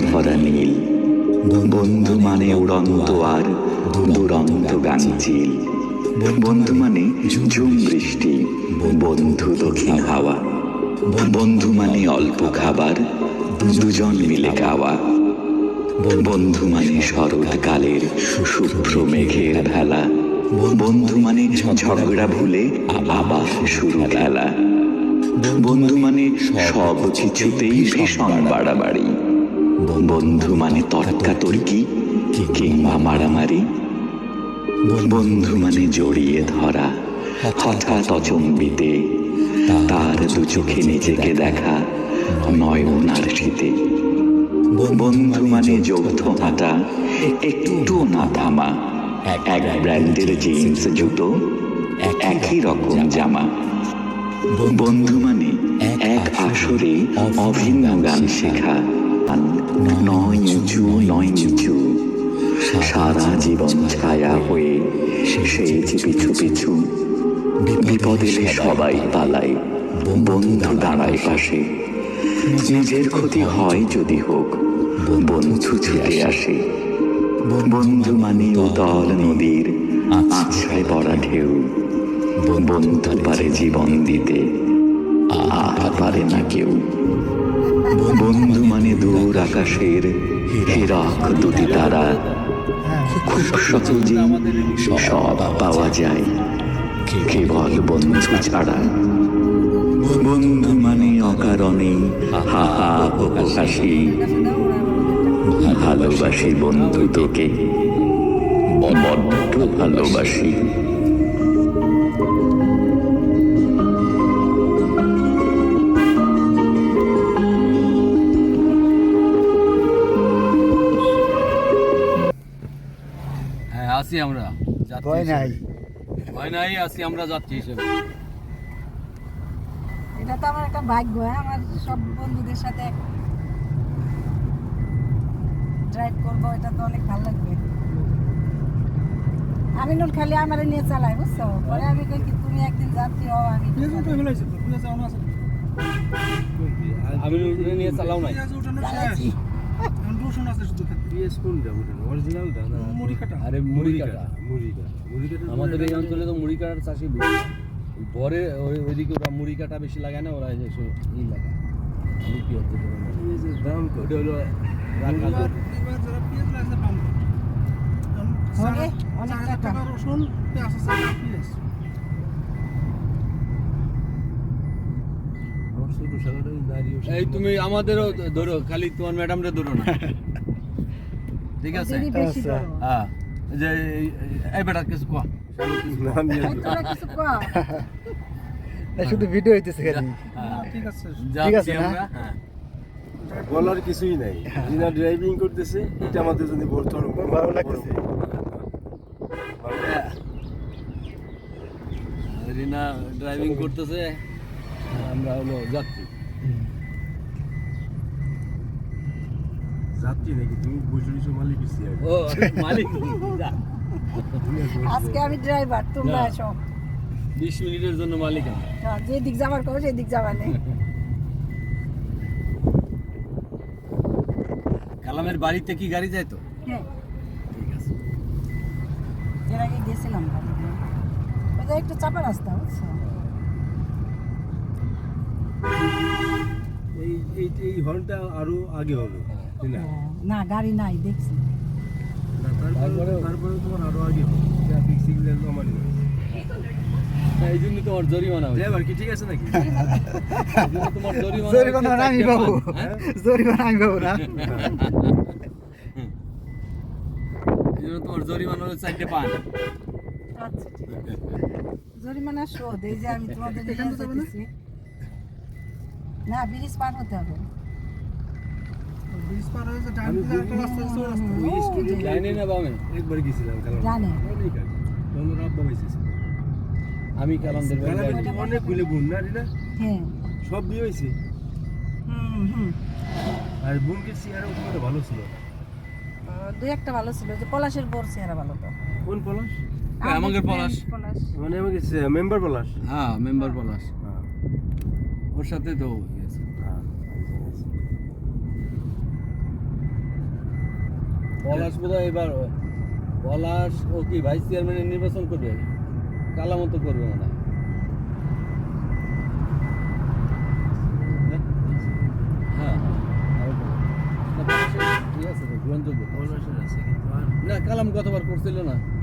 ধরা নীল বন্ধু মানে উড়ন্ত আর দুরন্ত গাঞ্চিল বন্ধু মানে ঝুম বৃষ্টি, বন্ধু দক্ষিণ হাওয়া। বন্ধু মানে অল্প খাবার, দুজন মিলে খাওয়া। বন্ধু মানে শরৎকালের শুভ্র মেঘের ভেলা। বন্ধু মানে ঝগড়া ভুলে আবার শুরু খেলা। বন্ধু মানে সব কিছুতেই ভীষণ বাড়াবাড়ি। বন্ধু মানে তর্কাতর্কি কিংবা মারামারি? বন্ধু মানে জড়িয়ে ধরা হঠাৎ অচম্বিতে তার দু চোখে নিজেকে দেখা নয় নয়নার শীতে বন্ধু মানে যৌথ হাঁটা একটু না থামা এক ব্র্যান্ডের জিন্স জুতো একই রকম জামা। বন্ধু মানে এক আসরে অভিন্ন গান শেখা। নয় উঁচু নয় নিচু সারা জীবন ছায়া হয়ে সেই পিছু পিছু। বিপদ এলে সবাই পালায়, বন্ধু দাঁড়ায় পাশে। নিজের ক্ষতি হয় যদি হোক, বন্ধু ছুটে আসে। বন্ধু মানে উতল নদীর আছড়ে পড়া ঢেউ। বন্ধু পারে জীবন দিতে আর পারে না কেউ। বন্ধু মানে দূর আকাশের হিরক দুটি তারা। খুব সহজে সব পাওয়া যায়, কেবল বন্ধু ছাড়া। বন্ধু মানে অকারণে হাসি ভালোবাসি বন্ধু তোকে বড্ড ভালোবাসি। আসি আমরা ভয় নাই। ভয় নাই আসি আমরা যাত্রী হিসেবে। এটা তো আমার একটা ভাগ্য হ্যাঁ? আমার সব বন্ধুদের সাথে ড্রাইভ করব এটা তো অনেক ভালো লাগবে। আমি নুন খালি আমার নিয়ে চালাই বুঝছ? পরে আমি কই কি তুমি একদিন যাত্রী হও আমি। আমি নিয়ে চালাও নাই। চালাইছি। আরে মুড়ি কাটা আমাদের এই অঞ্চলে তো মুড়ি কাটার চাষি বেশি। বরে ওই- ওইদিকে ওরা মুড়ি কাটা বেশি লাগায় না ওরা এই সব ই লাগায়। হলো অনেক টাকা। এই তুমি আমাদেরও ধরো খালি তোমার ম্যাডামরে ধরো না। ঠিক আছে? আচ্ছা। হ্যাঁ। যে এই- বেটা কিছু কোয়া। এই তোরা কিছু কও। না, শুধু ভিডিও হইতেছে খালি। ঠিক আছে। ঠিক আছে না? হ্যাঁ। বলার কিছুই নাই। যিনা ড্রাইভিং করতেছে এটা আমাদের জন্য ভালো লাগতেছে। রিনা ড্রাইভিং করতেছে। আমরা হলো যাত্রী। যাত্রী নাকি? তুমি বসে বসে মালিক ও মালিক আজকে আমি ড্রাইভার তোমরা। বিশ মিনিটের জন্য মালিক আমি। হ্যাঁ, যে দিক যাবার সেই দিক নেই কালামের বাড়িতে কি গাড়ি যায় তো? হ্যাঁ। ঠিক আছে। এর আগে গেছিলাম বাড়িতে। ওই যে একটু চাপা রাস্তা বুঝছ? এই এই এই হর্নটা আরও আগে হবে তাই না? হ্যাঁ, না গাড়ি নাই দেখছি। না, তারপরে তারপরে তোমার আরও আগে হবে ট্রাফিক সিগন্যাল আমার এই জন্য তোমার জরিমানা হয়েছে। ড্রাইভার কি ঠিক আছে নাকি? এই জন্য তোমার জরিমানা জরিমানা হয়েছে আমি চারটে পান, হ্যাঁ? জরিমানা আমি পাবো না? এই জন্য তোমার জরিমানা হলো চারটে পান আচ্ছা ঠিক আছে। জরিমানা শোধ এই যে আমি তোমাদের নিয়ে যেতেছি। না ব্রিজ পার হতে হবে। যে- না বামে। একবার গেছিলাম কালাম জানে। অনেক আগে। তখন রাব্বা পাইছিস আমি কালামদের বাড়ি অনেকগুলো বোন না রিনা? হ্যাঁ। সব বিয়ে হয়েছে? হুম হুম। আর বোনকে চেহারা ভালো ছিল? দুই একটা ভালো ছিল যে পলাশের বোর চেহারা ভালো তো। কোন পলাশ? আমাদের পলাশ। পলাশ। মানে আমাকে মেম্বার পলাশ? হ্যাঁ মেম্বার পলাশ। হ্যাঁ। ওর সাথে তো গেছে। হ্যাঁ পলাশ বোধহয় এবার। পলাশ ও কি ভাইস চেয়ারম্যানের নির্বাচন করবে? কালামতো করবে হয়। হ্যাঁ? হ্যাঁ না, না কালাম গতবার করছিল না।